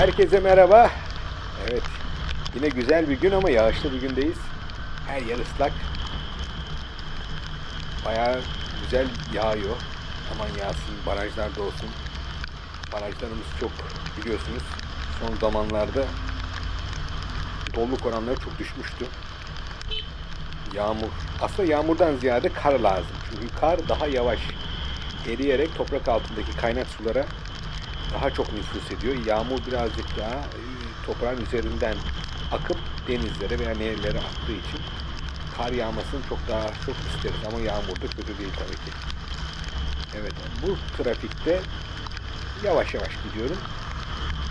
Herkese merhaba. Evet. Yine güzel bir gün ama yağışlı bir gündeyiz. Her yer ıslak. Bayağı güzel yağıyor. Aman yağsın, barajlarda olsun. Barajlarımız çok biliyorsunuz. Son zamanlarda doluluk oranları çok düşmüştü. Yağmur. Aslında yağmurdan ziyade kar lazım. Çünkü kar daha yavaş eriyerek toprak altındaki kaynak sulara daha çok nüfus ediyor. Yağmur birazcık daha e, toprağın üzerinden akıp denizlere veya nehirlere aktığı için kar yağmasını çok daha çok isteriz ama yağmur da kötü değil tabii ki. Evet bu trafikte yavaş yavaş gidiyorum.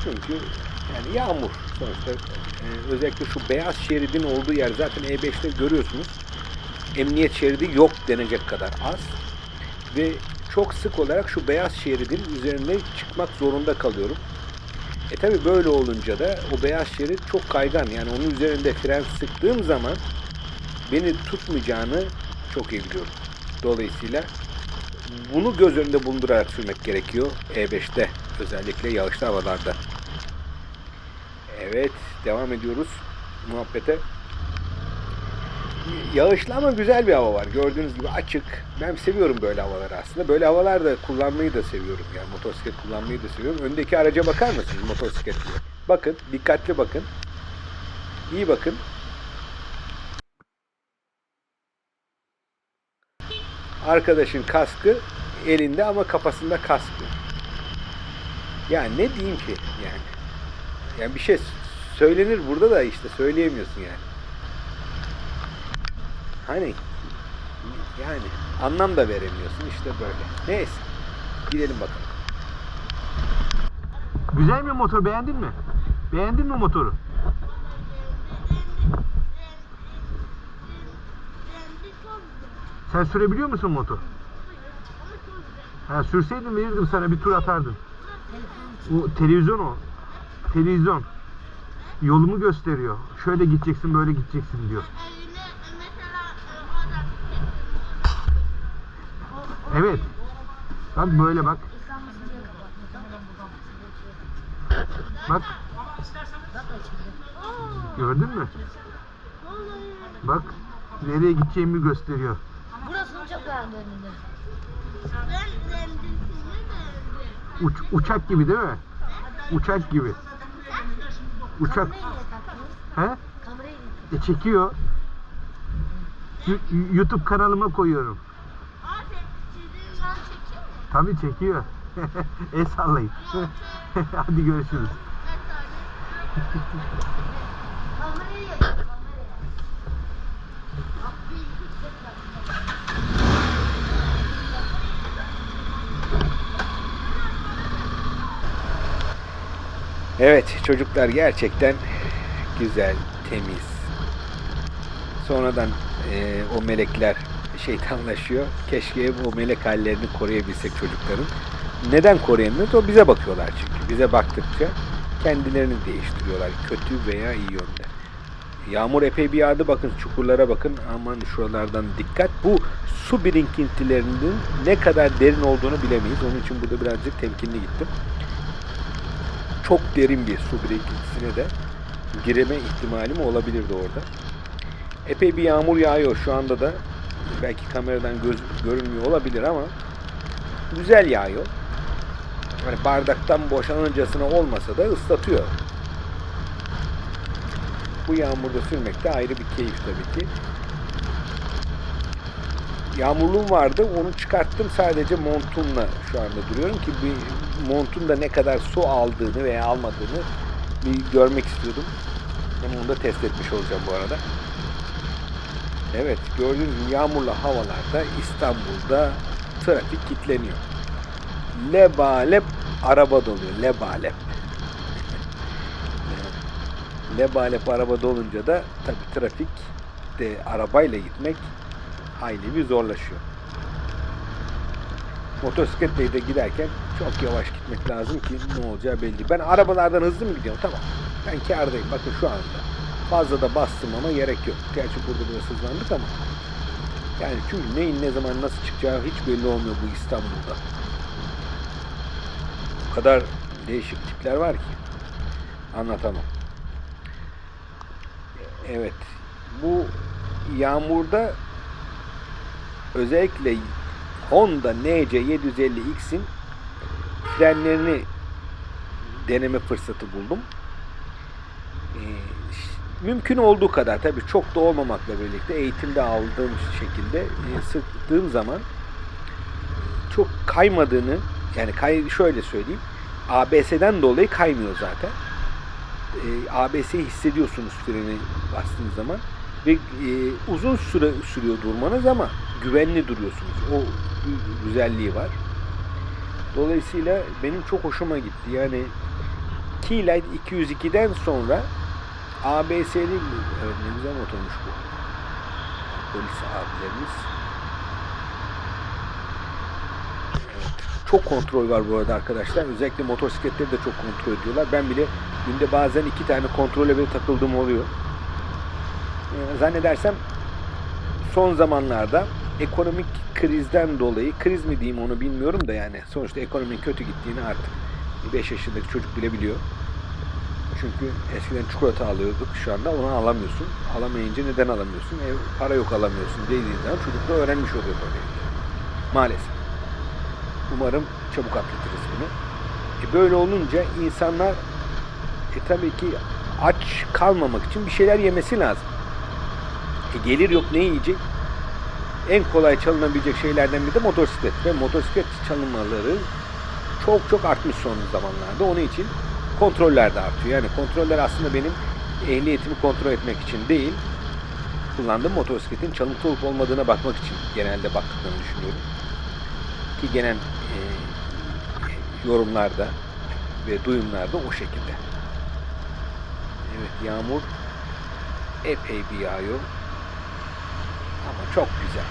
Çünkü yani yağmur sonuçta e, özellikle şu beyaz şeridin olduğu yer zaten E5'te görüyorsunuz. Emniyet şeridi yok denecek kadar az ve çok sık olarak şu beyaz şeridin üzerine çıkmak zorunda kalıyorum. E tabi böyle olunca da o beyaz şerit çok kaygan. Yani onun üzerinde fren sıktığım zaman beni tutmayacağını çok iyi biliyorum. Dolayısıyla bunu göz önünde bulundurarak sürmek gerekiyor E5'te özellikle yağışlı havalarda. Evet devam ediyoruz muhabbete. Yağışlı ama güzel bir hava var. Gördüğünüz gibi açık. Ben seviyorum böyle havaları aslında. Böyle havalarda kullanmayı da seviyorum. Yani motosiklet kullanmayı da seviyorum. Öndeki araca bakar mısınız motosikletliye? Bakın, dikkatli bakın. İyi bakın. Arkadaşın kaskı elinde ama kafasında kask yok. Yani ne diyeyim ki yani. Yani bir şey söylenir burada da işte söyleyemiyorsun yani. Hani yani anlam da veremiyorsun işte böyle. Neyse. Gidelim bakalım. Güzel mi motor beğendin mi? Beğendin mi motoru? Sen sürebiliyor musun motor? Ha, sürseydin verirdim sana bir tur atardın. O televizyon o. Televizyon. Yolumu gösteriyor. Şöyle gideceksin böyle gideceksin diyor. Evet. Bak böyle bak. Bak. Gördün mü? Bak. Nereye gideceğimi gösteriyor. Burasını çok beğendim önünde. Uç, uçak gibi değil mi? Uçak gibi. Uçak. He? E çekiyor. YouTube kanalıma koyuyorum. Tabii çekiyor. El sallayın. Hadi görüşürüz. Evet çocuklar gerçekten güzel, temiz. Sonradan e, o melekler şeytanlaşıyor. Keşke o melek hallerini koruyabilsek çocukların. Neden koruyamıyoruz? O bize bakıyorlar çünkü. Bize baktıkça kendilerini değiştiriyorlar. Kötü veya iyi yönde. Yağmur epey bir yağdı. Bakın çukurlara bakın. Aman şuralardan dikkat. Bu su birikintilerinin ne kadar derin olduğunu bilemeyiz. Onun için burada birazcık temkinli gittim çok derin bir su birikintisine de gireme ihtimalim olabilirdi orada. Epey bir yağmur yağıyor şu anda da. Belki kameradan göz, görünmüyor olabilir ama güzel yağıyor. Yani bardaktan boşanıncasına olmasa da ıslatıyor. Bu yağmurda sürmek de ayrı bir keyif tabii ki. Yağmurluğum vardı. Onu çıkarttım. Sadece montumla şu anda duruyorum ki bir montun da ne kadar su aldığını veya almadığını bir görmek istiyordum. Hem onu da test etmiş olacağım bu arada. Evet gördüğünüz gibi yağmurlu havalarda İstanbul'da trafik kilitleniyor. Lebalep araba doluyor. Lebalep. Lebalep araba dolunca da tabii trafik de arabayla gitmek hayli bir zorlaşıyor. Motosikletle de giderken çok yavaş gitmek lazım ki ne olacağı belli. Ben arabalardan hızlı mı gidiyorum? Tamam. Ben kârdayım. Bakın şu anda. Fazla da bastım ama gerek yok. Gerçi burada biraz hızlandık ama. Yani çünkü neyin ne zaman nasıl çıkacağı hiç belli olmuyor bu İstanbul'da. O kadar değişik tipler var ki. anlatamam. Evet. Bu yağmurda özellikle Honda NC750X'in frenlerini deneme fırsatı buldum. Ee, mümkün olduğu kadar tabii çok da olmamakla birlikte eğitimde aldığım şekilde e, sıktığım zaman çok kaymadığını yani kay şöyle söyleyeyim ABS'den dolayı kaymıyor zaten. E, ABS'yi hissediyorsunuz freni bastığınız zaman ve e, uzun süre sürüyor durmanız ama güvenli duruyorsunuz. O gü- güzelliği var. Dolayısıyla benim çok hoşuma gitti. Yani Keylight 202'den sonra ABS'li evet ne güzel motormuş bu. Polis abilerimiz. Çok kontrol var bu arada arkadaşlar. Özellikle motosikletleri de çok kontrol ediyorlar. Ben bile günde bazen iki tane kontrole bile takıldığım oluyor. Ee, zannedersem son zamanlarda ekonomik krizden dolayı kriz mi diyeyim onu bilmiyorum da yani sonuçta ekonominin kötü gittiğini artık 5 yaşındaki çocuk bile biliyor. Çünkü eskiden çikolata alıyorduk şu anda onu alamıyorsun. Alamayınca neden alamıyorsun? E, para yok alamıyorsun dediğin zaman çocuk da öğrenmiş oluyor böyle. Maalesef. Umarım çabuk atlatırız bunu. E, böyle olunca insanlar e, tabii ki aç kalmamak için bir şeyler yemesi lazım. E, gelir yok ne yiyecek? En kolay çalınabilecek şeylerden biri de motosiklet. Ve motosiklet çalınmaları çok çok artmış son zamanlarda. Onun için kontroller de artıyor. Yani kontroller aslında benim ehliyetimi kontrol etmek için değil, kullandığım motosikletin çalıntı olup olmadığına bakmak için genelde baktıklarını düşünüyorum. Ki genel e, yorumlarda ve duyumlarda o şekilde. Evet yağmur epey bir yağıyor. Ama çok güzel.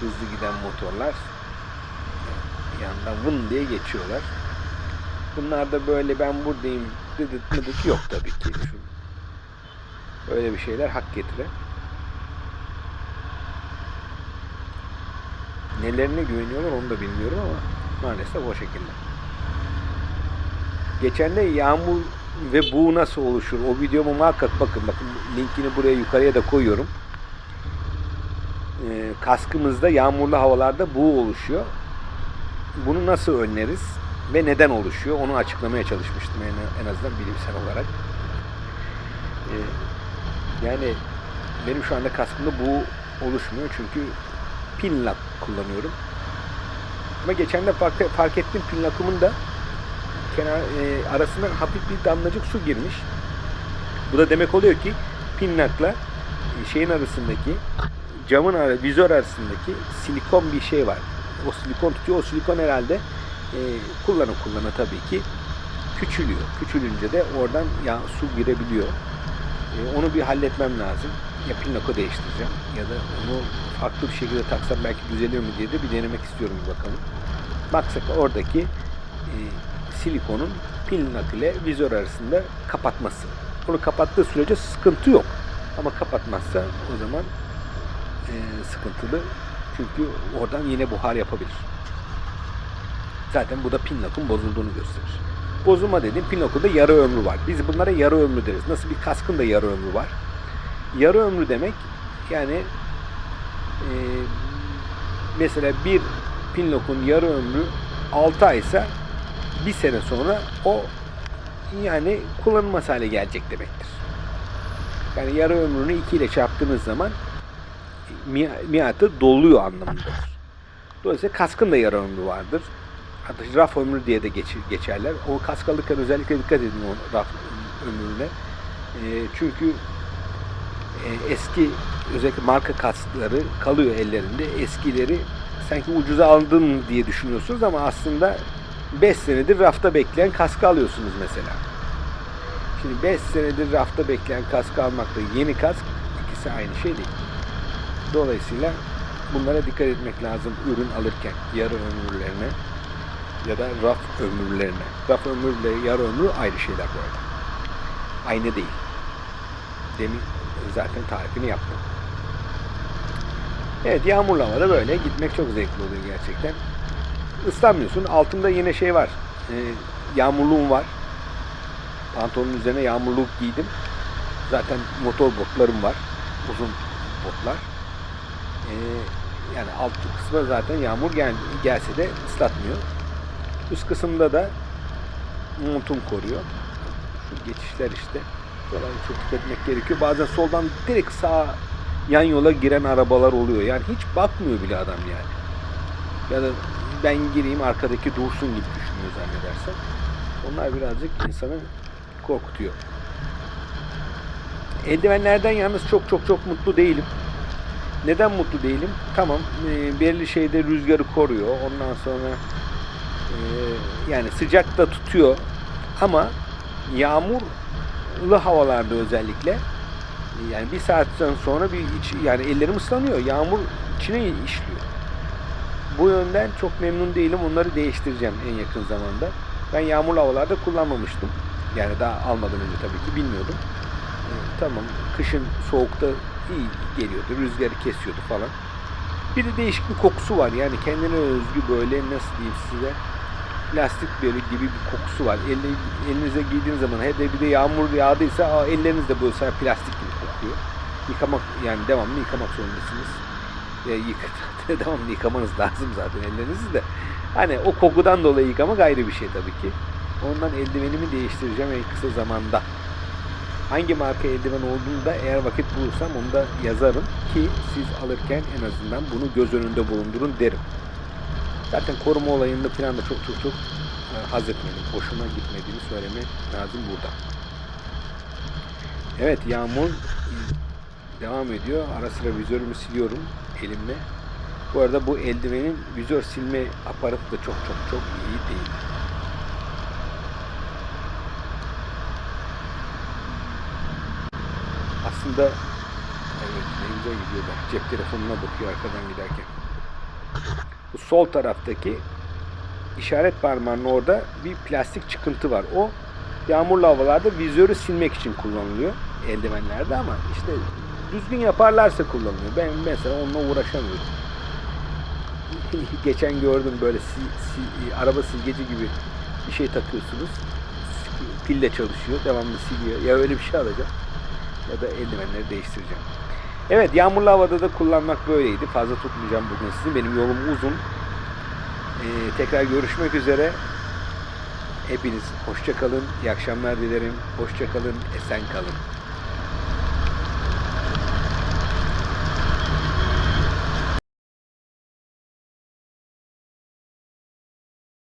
Hızlı giden motorlar yandan vın diye geçiyorlar. Bunlar da böyle ben buradayım dıdıt mıdıt yok tabii ki. Şu, böyle bir şeyler hak getire. Nelerine güveniyorlar onu da bilmiyorum ama maalesef o şekilde. Geçen de yağmur ve buğu nasıl oluşur? O videomu muhakkak bakın. Bakın linkini buraya yukarıya da koyuyorum. Ee, kaskımızda yağmurlu havalarda buğu oluşuyor. Bunu nasıl önleriz ve neden oluşuyor? Onu açıklamaya çalışmıştım en, en azından bilimsel olarak. Ee, yani benim şu anda kaskımda buğu oluşmuyor çünkü pin lock kullanıyorum. Ama geçen de fark, fark ettim pin lock'ımın da kenar e, arasına hafif bir damlacık su girmiş. Bu da demek oluyor ki pin lock'la e, şeyin arasındaki camın ara, vizör arasındaki silikon bir şey var. O silikon tutuyor. O silikon herhalde e, kullanı kullanı tabii ki küçülüyor. Küçülünce de oradan ya su girebiliyor. E, onu bir halletmem lazım. Ya pin lock'u değiştireceğim ya da onu farklı bir şekilde taksam belki düzeliyor mu diye de bir denemek istiyorum bir bakalım. Baksak oradaki e, silikonun pin lock ile vizör arasında kapatması. Onu kapattığı sürece sıkıntı yok. Ama kapatmazsa o zaman e, sıkıntılı. Çünkü oradan yine buhar yapabilir. Zaten bu da pin lock'un bozulduğunu gösterir. Bozulma dediğim pin lock'un da yarı ömrü var. Biz bunlara yarı ömrü deriz. Nasıl bir kaskın da yarı ömrü var. Yarı ömrü demek yani e, mesela bir pin lock'un yarı ömrü 6 aysa bir sene sonra o yani kullanılmaz hale gelecek demektir. Yani yarı ömrünü 2 ile çarptığınız zaman miatı doluyor anlamındadır. Dolayısıyla kaskın da yarı ömrü vardır. Hatta raf ömrü diye de geç- geçerler. O kask alırken özellikle dikkat edin o raf ömrüne. E, çünkü e, eski özellikle marka kaskları kalıyor ellerinde. Eskileri sanki ucuza aldım diye düşünüyorsunuz ama aslında 5 senedir rafta bekleyen kaskı alıyorsunuz mesela. Şimdi 5 senedir rafta bekleyen kaskı almakla yeni kask ikisi aynı şey değil. Dolayısıyla bunlara dikkat etmek lazım ürün alırken yarı ömürlerine ya da raf ömürlerine. Raf ömürle yarı ömrü ayrı şeyler bu arada. Aynı değil. Demin zaten tarifini yaptım. Evet yağmurlu havada böyle gitmek çok zevkli oluyor gerçekten. Islanmıyorsun. Altında yine şey var. e, yağmurluğum var. Pantolonun üzerine yağmurluk giydim. Zaten motor botlarım var. Uzun botlar. E, yani alt kısmı zaten yağmur gel, gelse de ıslatmıyor. Üst kısımda da montum koruyor. Şu geçişler işte. Buralara çok dikkat gerekiyor. Bazen soldan direkt sağa yan yola giren arabalar oluyor. Yani hiç bakmıyor bile adam yani. Ya da ben gireyim arkadaki dursun gibi düşünüyor zannedersem. Onlar birazcık insanı korkutuyor. Eldivenlerden yalnız çok çok çok mutlu değilim. Neden mutlu değilim? Tamam e, belirli şeyde rüzgarı koruyor. Ondan sonra e, yani sıcak da tutuyor. Ama yağmurlu havalarda özellikle yani bir saatten sonra bir iç, yani ellerim ıslanıyor. Yağmur içine işliyor. Bu yönden çok memnun değilim. Onları değiştireceğim en yakın zamanda. Ben yağmurlu havalarda kullanmamıştım. Yani daha almadan önce tabii ki bilmiyordum. Ee, tamam kışın soğukta iyi geliyordu. Rüzgarı kesiyordu falan. Bir de değişik bir kokusu var. Yani kendine özgü böyle nasıl diyeyim size plastik böyle gibi bir kokusu var. Elle, elinize giydiğiniz zaman hele bir de yağmur yağdıysa elleriniz de böyle plastik gibi kokuyor. Yıkamak yani devamlı yıkamak zorundasınız. Ya yık, devamlı yıkamanız lazım zaten ellerinizi de. Hani o kokudan dolayı yıkamak ayrı bir şey tabii ki. Ondan eldivenimi değiştireceğim en kısa zamanda. Hangi marka eldiven olduğunu da eğer vakit bulursam onu da yazarım ki siz alırken en azından bunu göz önünde bulundurun derim. Zaten koruma olayında falan da çok çok çok e, haz etmedim. Hoşuma gitmediğini söyleme lazım burada. Evet yağmur devam ediyor. Ara sıra vizörümü siliyorum elimle. Bu arada bu eldivenin vizör silme aparatı da çok çok çok iyi değil. Aslında evet ne güzel gidiyor bak. Cep telefonuna bakıyor arkadan giderken. Bu sol taraftaki işaret parmağının orada bir plastik çıkıntı var. O yağmurlu havalarda vizörü silmek için kullanılıyor eldivenlerde ama işte düzgün yaparlarsa kullanılıyor. Ben mesela onunla uğraşamıyorum. Geçen gördüm böyle si- si- araba silgeci gibi bir şey takıyorsunuz. Pille çalışıyor, devamlı siliyor. Ya öyle bir şey alacağım ya da eldivenleri değiştireceğim. Evet yağmurlu havada da kullanmak böyleydi. Fazla tutmayacağım bugün sizi. Benim yolum uzun. Ee, tekrar görüşmek üzere. Hepiniz hoşça kalın. İyi akşamlar dilerim. Hoşça kalın. Esen kalın.